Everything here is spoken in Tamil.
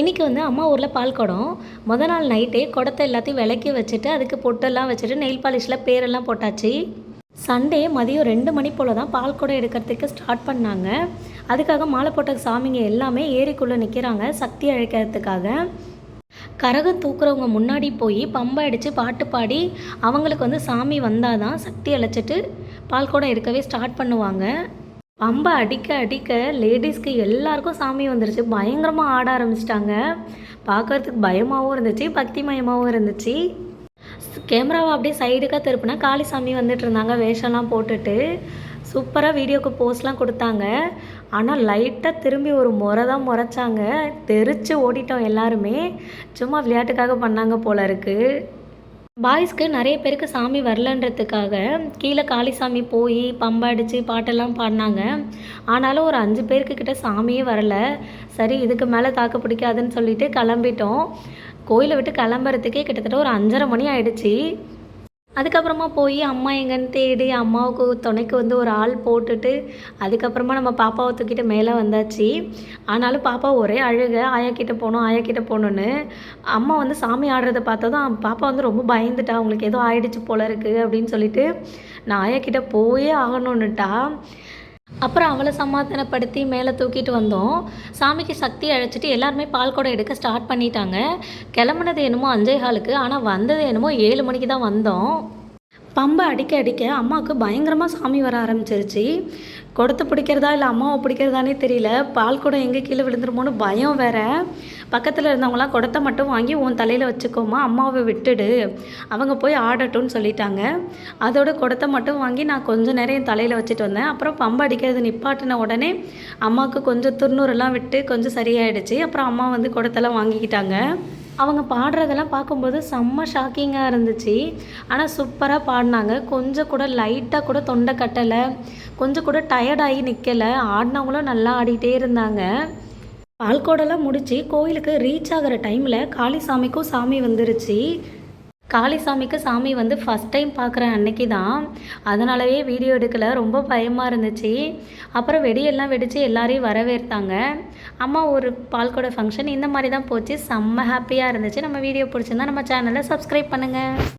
இன்றைக்கி வந்து அம்மா ஊரில் பால் குடம். முத நாள் நைட்டே குடத்தை எல்லாத்தையும் விளக்கி வச்சுட்டு அதுக்கு பொட்டெல்லாம் வச்சுட்டு நெயில் பாலிஷில் பேரெல்லாம் போட்டாச்சு. சண்டே மதியம் ரெண்டு மணி போல் தான் பால் குடம் எடுக்கிறதுக்கு ஸ்டார்ட் பண்ணாங்க. அதுக்காக மாலை போட்ட சாமிங்க எல்லாமே ஏரிக்குள்ளே நிற்கிறாங்க சக்தி அழைக்கிறதுக்காக. கரகம் தூக்குறவங்க முன்னாடி போய் பம்பை அடித்து பாட்டு பாடி அவங்களுக்கு வந்து சாமி வந்தால் தான் சக்தி அழைச்சிட்டு பால் குடம் எடுக்கவே ஸ்டார்ட் பண்ணுவாங்க. பம்பை அடிக்க அடிக்க லேடிஸ்க்கு எல்லாருக்கும் சாமி வந்துருச்சு. பயங்கரமாக ஆட ஆரம்பிச்சிட்டாங்க. பார்க்கறதுக்கு பயமாகவும் இருந்துச்சு பக்திமயமாகவும் இருந்துச்சு. கேமராவை அப்படியே சைடுக்காக திருப்பினா காளிசாமி வந்துட்டு இருந்தாங்க வேஷம்லாம் போட்டுட்டு. சூப்பராக வீடியோக்கு போஸ்ட்லாம் கொடுத்தாங்க. ஆனால் லைட்டாக திரும்பி ஒரு முறை தான் முறைச்சாங்க. தெரிச்சு ஓடிட்டோம் எல்லாருமே. சும்மா விளையாட்டுக்காக பண்ணாங்க போல இருக்குது பாய்ஸ்க்கு நிறைய பேருக்கு சாமி வரலன்றதுக்காக கீழே காளிசாமி போய் பம்படிச்சு அடித்து பாட்டெல்லாம் பாடினாங்க. ஆனாலும் ஒரு அஞ்சு பேருக்கு கிட்ட சாமியே வரல. சரி இதுக்கு மேலே தாக்கு பிடிக்காதுன்னு சொல்லிட்டு கிளம்பிட்டோம். கோயிலை விட்டு கிளம்புறதுக்கே கிட்டத்தட்ட ஒரு அஞ்சரை மணி ஆயிடுச்சு. அதுக்கப்புறமா போய் அம்மா எங்கன்னு தேடி அம்மாவுக்கு துணைக்கு வந்து ஒரு ஆள் போட்டுட்டு அதுக்கப்புறமா நம்ம பாப்பாவை தூக்கிட்டு மேலே வந்தாச்சு. ஆனாலும் பாப்பா ஒரே அழுக ஆயா கிட்ட போகணும் ஆயா கிட்ட போகணுன்னு அம்மா வந்து சாமி ஆடுறத பார்த்ததும் பாப்பா வந்து ரொம்ப பயந்துட்டா அவங்களுக்கு ஏதோ ஆயிடுச்சு போல இருக்குது அப்படின்னு சொல்லிட்டு நான் ஆயா கிட்ட போயே ஆகணுன்னுட்டா அப்புறம் அவளை சமாதானப்படுத்தி மேலே தூக்கிட்டு வந்தோம். சாமிக்கு சக்தி அழைச்சிட்டு எல்லாருமே பால் குடம் எடுக்க ஸ்டார்ட் பண்ணிட்டாங்க. கிளம்புனது என்னமோ அஞ்சே காலுக்கு. ஆனால் வந்தது என்னமோ ஏழு மணிக்கு தான் வந்தோம். பம்பை அடிக்க அடிக்க அம்மாவுக்கு பயங்கரமாக சாமி வர ஆரம்பிச்சிருச்சு. குடத்தை பிடிக்கிறதா இல்லை அம்மாவை பிடிக்கிறதானே தெரியல. பால் குடம் எங்கே கீழே விழுந்துருமோன்னு பயம் வேற. பக்கத்தில் இருந்தவங்களாம் குடத்தை மட்டும் வாங்கி உன் தலையில் வச்சுக்கோமா அம்மாவை விட்டுடு. அவங்க போய் ஆடட்டும்னு சொல்லிட்டாங்க. அதோட குடத்தை மட்டும் வாங்கி நான் கொஞ்ச நேரம் என் தலையில் வச்சுட்டு வந்தேன். அப்புறம் பம்பை அடிக்கிறது நிப்பாட்டின உடனே அம்மாவுக்கு கொஞ்சம் துர்நூறுலாம் விட்டு கொஞ்சம் சரியாயிடுச்சு. அப்புறம் அம்மா வந்து குடத்தெல்லாம் வாங்கிக்கிட்டாங்க. அவங்க பாடுறதெல்லாம் பார்க்கும்போது செம்ம ஷாக்கிங்காக இருந்துச்சு. ஆனால் சூப்பராக பாடினாங்க. கொஞ்சம் கூட லைட்டாக கூட தொண்டை கட்டலை. கொஞ்சம் கூட டயர்டாகி நிற்கலை ஆடினவங்களும் நல்லா ஆடிட்டே இருந்தாங்க. பால்கோடெல்லாம் முடித்து கோயிலுக்கு ரீச் ஆகிற டைமில் காளிசாமிக்கும் சாமி வந்துருச்சு. காளிசாமிக்கு சாமி வந்து ஃபஸ்ட் டைம் பார்க்குற அன்னைக்கு தான். அதனாலவே வீடியோ எடுக்கல. ரொம்ப பயமாக இருந்துச்சு. அப்புறம் வெடியெல்லாம் வெடித்து எல்லாரையும் வரவேற்றாங்க அம்மா ஒரு பால்கோட ஃபங்க்ஷன் இந்த மாதிரி தான் போச்சு. செம்ம ஹாப்பியாக இருந்துச்சு. நம்ம வீடியோ பிடிச்சிருந்தா நம்ம சேனலை சப்ஸ்கிரைப் பண்ணுங்கள்